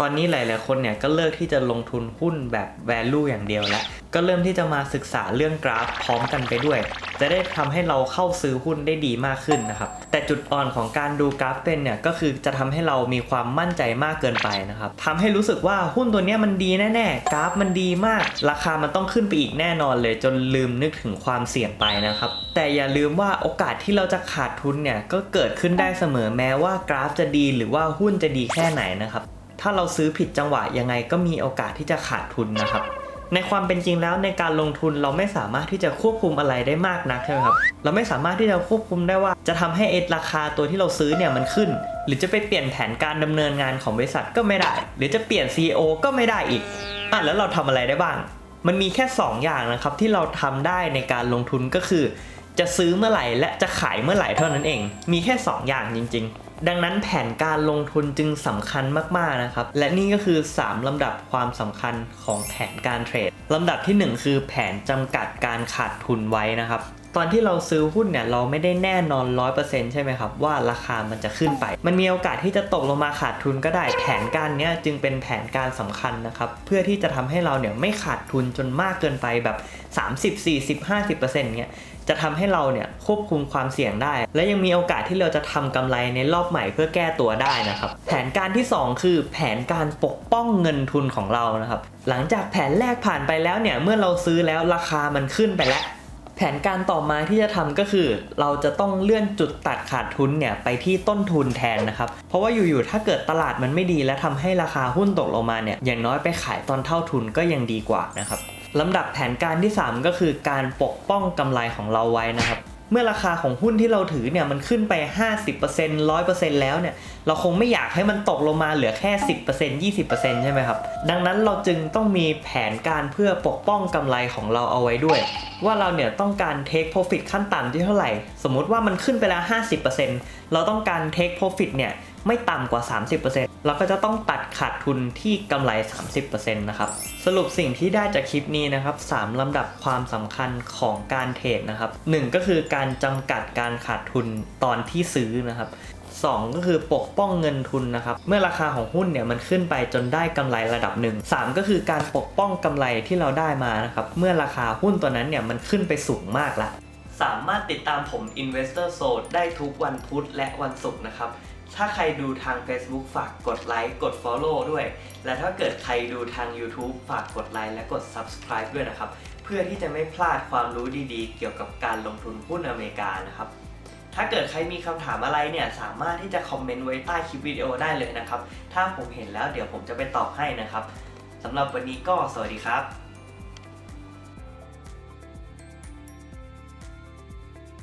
ตอนนี้หลาย ๆ คนเนี่ยก็เลิกที่จะลงทุนหุ้นแบบ value อย่างเดียวแล้ว ก็เริ่มที่จะมาศึกษาเรื่องกราฟพร้อมกันไปด้วย จะได้ทำให้เราเข้าซื้อหุ้นได้ดีมากขึ้นนะครับ แต่จุดอ่อนของการดูกราฟเป็นเนี่ยก็คือจะทำให้เรามีความมั่นใจมากเกินไปนะครับทำให้รู้สึกว่าหุ้นตัวนี้มันดีแน่ ๆ กราฟมันดีมาก ราคามันต้องขึ้นไปอีกแน่นอนเลย จนลืมนึกถึงความเสี่ยงไปนะครับ แต่อย่าลืมว่าโอกาสที่เราจะขาดทุนเนี่ยก็เกิดขึ้นได้เสมอแม้ว่ากราฟจะดีหรือว่าหุ้นจะดีแค่ไหนนะครับ ถ้าเราซื้อผิดจังหวะยังไงก็มีโอกาสที่จะขาดทุนนะครับ ในความเป็นจริงแล้วในการลงทุนเราไม่สามารถที่จะควบคุมอะไรได้มากนักใช่ไหมครับ เราไม่สามารถที่จะควบคุมได้ว่า จะทำให้เอราคาตัวที่เราซื้อเนี่ยมันขึ้น หรือจะไปเปลี่ยนแผนการดำเนินงานของบริษัทก็ไม่ได้ หรือจะเปลี่ยน CEO ก็ไม่ได้อีกอะแล้วเราทำอะไรได้บ้าง มันมีแค่ 2 อย่างนะครับที่เราทำได้ในการลงทุนก็คือ จะซื้อเมื่อไหร่และจะขายเมื่อไหร่เท่านั้นเอง มีแค่ 2 อย่างจริง ๆ ดังนั้นแผนการลงทุนจึงสำคัญมาก ๆ นะครับ และนี่ก็คือ 3 ลำดับความสำคัญของแผนการเทรดลำดับที่ 1 คือแผนจำกัดการขาดทุนไว้นะครับ ตอนที่เราซื้อหุ้นเนี่ยเราไม่ได้แน่นอน 100%ใช่ไหมครับ ว่าราคามันจะขึ้นไป มันมีโอกาสที่จะตกลงมาขาดทุนก็ได้แผนการเนี้ยจึงเป็นแผนการสำคัญนะครับ เพื่อที่จะทำให้เราเนี่ยไม่ขาดทุนจนมากเกินไปแบบ 30 40 50%เงี้ยจะทำให้เราเนี่ยควบคุมความเสี่ยงได้ และยังมีโอกาสที่เราจะทำกำไรในรอบใหม่เพื่อแก้ตัวได้นะครับ แผนการที่ 2 คือแผนการปกป้องเงินทุนของเรานะครับ หลังจากแผนแรกผ่านไปแล้วเนี่ยเมื่อเราซื้อแล้วราคามันขึ้นไปแล้ว แผนการต่อมาที่จะทำก็คือ เราจะต้องเลื่อนจุดตัดขาดทุนเนี่ยไปที่ต้นทุนแทนนะครับ เพราะว่าอยู่ๆถ้าเกิดตลาดมันไม่ดีและทำให้ราคาหุ้นตกลงมาเนี่ยอย่างน้อยไปขายตอนเท่าทุนก็ยังดีกว่านะครับลำดับแผนการที่ 3 ก็คือการปกป้องกำไรของเราไว้นะครับ เมื่อราคาของหุ้นที่เราถือเนี่ยมันขึ้นไป 50% 100%แล้วเนี่ยเราคงไม่อยากให้มันตกลงมาเหลือแค่ 10% 20%ใช่ไหมครับ ดังนั้นเราจึงต้องมีแผนการเพื่อปกป้องกำไรของเราเอาไว้ด้วย ว่าเราเนี่ยต้องการ take profit ขั้นต่ำที่เท่าไหร่ สมมติว่ามันขึ้นไปแล้ว 50%เราต้องการ take profit เนี่ยไม่ต่ำกว่า 30%เราก็จะต้องตัดขาดทุนที่กำไร 30%นะครับ สรุปสิ่งที่ได้จากคลิปนี้นะครับ3ลำดับความสำคัญของการเทรดนะครับ 1 ก็คือการจำกัดการขาดทุนตอนที่ซื้อนะครับ 2 ก็คือปกป้องเงินทุนนะครับ เมื่อราคาของหุ้นเนี่ยมันขึ้นไปจนได้กำไรระดับหนึ่ง3ก็คือการปกป้องกำไรที่เราได้มานะครับเมื่อราคาหุ้นตัวนั้นเนี่ยมันขึ้นไปสูงมากละสามารถติดตามผม Investor Zone ได้ทุกวันพุธและวันศุกร์นะครับ ถ้าใครดูทาง Facebook ฝากกดไลค์กด Follow ด้วย และถ้าเกิดใครดูทาง YouTube ฝากกดไลค์และกด Subscribe ด้วยนะครับ เพื่อที่จะไม่พลาดความรู้ดีๆ เกี่ยวกับการลงทุนหุ้นอเมริกานะครับ ถ้าเกิดใครมีคำถามอะไรเนี่ยสามารถที่จะคอมเมนต์ไว้ใต้คลิปวิดีโอได้เลยนะครับ ถ้าผมเห็นแล้วเดี๋ยวผมจะไปตอบให้นะครับสำหรับวันนี้ก็สวัสดีครับ